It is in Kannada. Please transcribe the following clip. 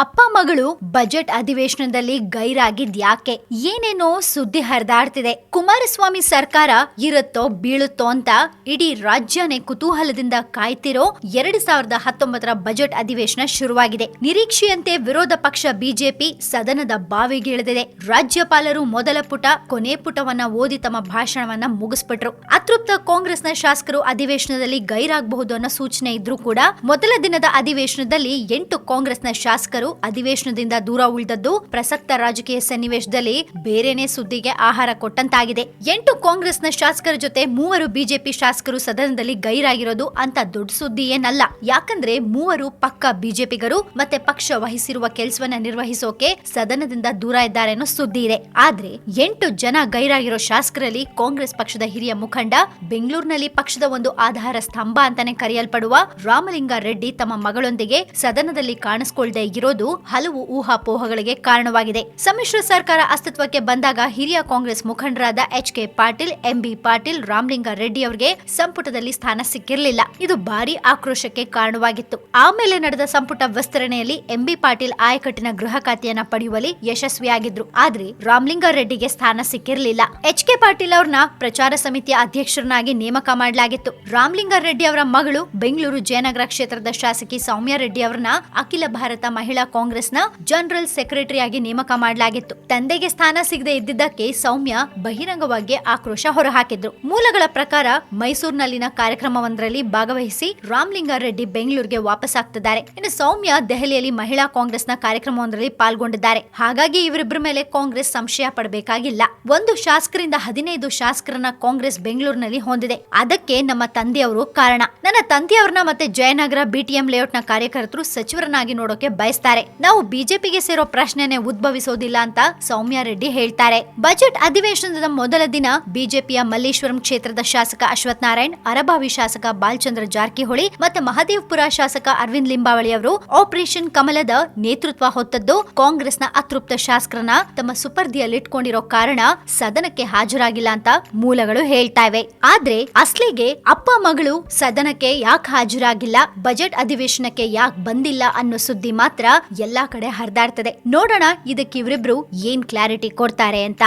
ಅಪ್ಪ ಮಗಳು ಬಜೆಟ್ ಅಧಿವೇಶನದಲ್ಲಿ ಗೈರಾಗಿದ್ ಯಾಕೆ? ಏನೇನೋ ಸುದ್ದಿ ಹರಿದಾಡ್ತಿದೆ. ಕುಮಾರಸ್ವಾಮಿ ಸರ್ಕಾರ ಇರುತ್ತೋ ಬೀಳುತ್ತೋ ಅಂತ ಇಡೀ ರಾಜ್ಯನೇ ಕುತೂಹಲದಿಂದ ಕಾಯ್ತಿರೋ ಎರಡ್ ಸಾವಿರದ ಹತ್ತೊಂಬತ್ತರ ಬಜೆಟ್ ಅಧಿವೇಶನ ಶುರುವಾಗಿದೆ. ನಿರೀಕ್ಷೆಯಂತೆ ವಿರೋಧ ಪಕ್ಷ ಬಿಜೆಪಿ ಸದನದ ಬಾವಿಗಿಳಿದಿದೆ. ರಾಜ್ಯಪಾಲರು ಮೊದಲ ಪುಟ, ಕೊನೆ ಪುಟವನ್ನ ಓದಿ ತಮ್ಮ ಭಾಷಣವನ್ನ ಮುಗಿಸ್ಬಿಟ್ರು. ಅತೃಪ್ತ ಕಾಂಗ್ರೆಸ್ನ ಶಾಸಕರು ಅಧಿವೇಶನದಲ್ಲಿ ಗೈರಾಗಬಹುದು ಅನ್ನೋ ಸೂಚನೆ ಇದ್ರೂ ಕೂಡ ಮೊದಲ ದಿನದ ಅಧಿವೇಶನದಲ್ಲಿ ಎಂಟು ಕಾಂಗ್ರೆಸ್ನ ಶಾಸಕರು ಅಧಿವೇಶನದಿಂದ ದೂರ ಉಳಿದದ್ದು ಪ್ರಸಕ್ತ ರಾಜಕೀಯ ಸನ್ನಿವೇಶದಲ್ಲಿ ಬೇರೆನೆ ಸುದ್ದಿಗೆ ಆಹಾರ ಕೊಟ್ಟಂತಾಗಿದೆ. ಎಂಟು ಕಾಂಗ್ರೆಸ್ನ ಶಾಸಕರ ಜೊತೆ ಮೂವರು ಬಿಜೆಪಿ ಶಾಸಕರು ಸದನದಲ್ಲಿ ಗೈರಾಗಿರೋದು ಅಂತ ದೊಡ್ಡ ಸುದ್ದಿ ಏನಲ್ಲ. ಯಾಕಂದ್ರೆ ಮೂವರು ಪಕ್ಕ ಬಿಜೆಪಿಗರು ಮತ್ತೆ ಪಕ್ಷ ವಹಿಸಿರುವ ಕೆಲಸವನ್ನ ನಿರ್ವಹಿಸೋಕೆ ಸದನದಿಂದ ದೂರ ಇದ್ದಾರೆ ಅನ್ನೋ ಸುದ್ದಿ ಇದೆ. ಆದ್ರೆ ಎಂಟು ಜನ ಗೈರಾಗಿರೋ ಶಾಸಕರಲ್ಲಿ ಕಾಂಗ್ರೆಸ್ ಪಕ್ಷದ ಹಿರಿಯ ಮುಖಂಡ, ಬೆಂಗಳೂರಿನಲ್ಲಿ ಪಕ್ಷದ ಒಂದು ಆಧಾರ ಸ್ತಂಭ ಅಂತಾನೆ ಕರೆಯಲ್ಪಡುವ ರಾಮಲಿಂಗ ರೆಡ್ಡಿ ತಮ್ಮ ಮಗಳೊಂದಿಗೆ ಸದನದಲ್ಲಿ ಕಾಣಿಸ್ಕೊಳ್ದೆ ಇರೋದು ಹಲವು ಊಹಾಪೋಹಗಳಿಗೆ ಕಾರಣವಾಗಿದೆ. ಸಮ್ಮಿಶ್ರ ಸರ್ಕಾರ ಅಸ್ತಿತ್ವಕ್ಕೆ ಬಂದಾಗ ಹಿರಿಯ ಕಾಂಗ್ರೆಸ್ ಮುಖಂಡರಾದ H K Patil M B Patil, Ramalinga Reddy ಅವರಿಗೆ ಸಂಪುಟದಲ್ಲಿ ಸ್ಥಾನ ಸಿಕ್ಕಿರಲಿಲ್ಲ. ಇದು ಭಾರಿ ಆಕ್ರೋಶಕ್ಕೆ ಕಾರಣವಾಗಿತ್ತು. ಆಮೇಲೆ ನಡೆದ ಸಂಪುಟ ವಿಸ್ತರಣೆಯಲ್ಲಿ ಎಂಬಿ ಪಾಟೀಲ್ ಆಯಕಟ್ಟಿನ ಗೃಹ ಖಾತೆಯನ್ನ ಪಡೆಯುವಲ್ಲಿ ಯಶಸ್ವಿಯಾಗಿದ್ರು. ಆದ್ರೆ ರಾಮಲಿಂಗ ರೆಡ್ಡಿಗೆ ಸ್ಥಾನ ಸಿಕ್ಕಿರಲಿಲ್ಲ. ಎಚ್ ಕೆ ಪಾಟೀಲ್ ಅವ್ರನ್ನ ಪ್ರಚಾರ ಸಮಿತಿಯ ಅಧ್ಯಕ್ಷರನ್ನಾಗಿ ನೇಮಕ ಮಾಡಲಾಗಿತ್ತು. ರಾಮಲಿಂಗ ರೆಡ್ಡಿ ಅವರ ಮಗಳು ಬೆಂಗಳೂರು ಜಯನಗರ ಕ್ಷೇತ್ರದ ಶಾಸಕಿ ಸೌಮ್ಯ ರೆಡ್ಡಿ ಅವರನ್ನ ಅಖಿಲ ಭಾರತ ಮಹಿಳಾ ಕಾಂಗ್ರೆಸ್ನ ಜನರಲ್ ಸೆಕ್ರೆಟರಿ ಆಗಿ ನೇಮಕ ಮಾಡಲಾಗಿತ್ತು. ತಂದೆಗೆ ಸ್ಥಾನ ಸಿಗದೆ ಇದ್ದಿದ್ದಕ್ಕೆ ಸೌಮ್ಯ ಬಹಿರಂಗವಾಗಿ ಆಕ್ರೋಶ ಹೊರಹಾಕಿದ್ರು. ಮೂಲಗಳ ಪ್ರಕಾರ ಮೈಸೂರಿನಲ್ಲಿನ ಕಾರ್ಯಕ್ರಮವೊಂದರಲ್ಲಿ ಭಾಗವಹಿಸಿ ರಾಮ್ಲಿಂಗಾರೆಡ್ಡಿ ಬೆಂಗಳೂರಿಗೆ ವಾಪಸ್ ಆಗ್ತಿದ್ದಾರೆ. ಇನ್ನು ಸೌಮ್ಯ ದೆಹಲಿಯಲ್ಲಿ ಮಹಿಳಾ ಕಾಂಗ್ರೆಸ್ನ ಕಾರ್ಯಕ್ರಮವೊಂದರಲ್ಲಿ ಪಾಲ್ಗೊಂಡಿದ್ದಾರೆ. ಹಾಗಾಗಿ ಇವರಿಬ್ಬರ ಮೇಲೆ ಕಾಂಗ್ರೆಸ್ ಸಂಶಯ ಪಡಬೇಕಾಗಿಲ್ಲ. ಒಂದು ಶಾಸಕರಿಂದ ಹದಿನೈದು ಶಾಸಕರನ್ನ ಕಾಂಗ್ರೆಸ್ ಬೆಂಗಳೂರಿನಲ್ಲಿ ಹೊಂದಿದೆ. ಅದಕ್ಕೆ ನಮ್ಮ ತಂದೆಯವರು ಕಾರಣ. ನನ್ನ ತಂದೆಯವ್ರನ್ನ ಮತ್ತೆ ಜಯನಗರ, ಬಿಟಿಎಂ ಲೇಔಟ್ನ ಕಾರ್ಯಕರ್ತರು ಸಚಿವರನ್ನಾಗಿ ನೋಡೋಕೆ ಬಯಸ್ತಾರೆ. ನಾವು ಬಿಜೆಪಿಗೆ ಸೇರೋ ಪ್ರಶ್ನೆನೆ ಉದ್ಭವಿಸೋದಿಲ್ಲ ಅಂತ ಸೌಮ್ಯ ರೆಡ್ಡಿ ಹೇಳ್ತಾರೆ. ಬಜೆಟ್ ಅಧಿವೇಶನದ ಮೊದಲ ದಿನ ಬಿಜೆಪಿಯ ಮಲ್ಲೇಶ್ವರಂ ಕ್ಷೇತ್ರದ ಶಾಸಕ ಅಶ್ವಥ್ ನಾರಾಯಣ್ ಅರಭಾವಿ ಶಾಸಕ ಬಾಲಚಂದ್ರ ಜಾರಕಿಹೊಳಿ ಮತ್ತೆ ಮಹದೇವ್ಪುರ ಶಾಸಕ ಅರವಿಂದ್ ಲಿಂಬಾವಳಿ ಅವರು ಆಪರೇಷನ್ ಕಮಲದ ನೇತೃತ್ವ ಹೊತ್ತದ್ದು ಕಾಂಗ್ರೆಸ್ನ ಅತೃಪ್ತ ಶಾಸಕರನ್ನ ತಮ್ಮ ಸುಪರ್ದಿಯಲ್ಲಿಟ್ಕೊಂಡಿರೋ ಕಾರಣ ಸದನಕ್ಕೆ ಹಾಜರಾಗಿಲ್ಲ ಅಂತ ಮೂಲಗಳು ಹೇಳ್ತಾ ಇವೆ. ಆದ್ರೆ ಅಸ್ಲಿಗೆ ಅಪ್ಪ ಮಗಳು ಸದನಕ್ಕೆ ಯಾಕೆ ಹಾಜರಾಗಿಲ್ಲ? ಬಜೆಟ್ ಅಧಿವೇಶನಕ್ಕೆ ಯಾಕೆ ಬಂದಿಲ್ಲ ಅನ್ನೋ ಸುದ್ದಿ ಮಾತ್ರ ಎಲ್ಲಾ ಕಡೆ ಹರಿದಾಡ್ತದೆ. ನೋಡೋಣ ಇದಕ್ಕೆ ಇವರಿಬ್ರು ಏನ್ ಕ್ಲಾರಿಟಿ ಕೊಡ್ತಾರೆ ಅಂತ.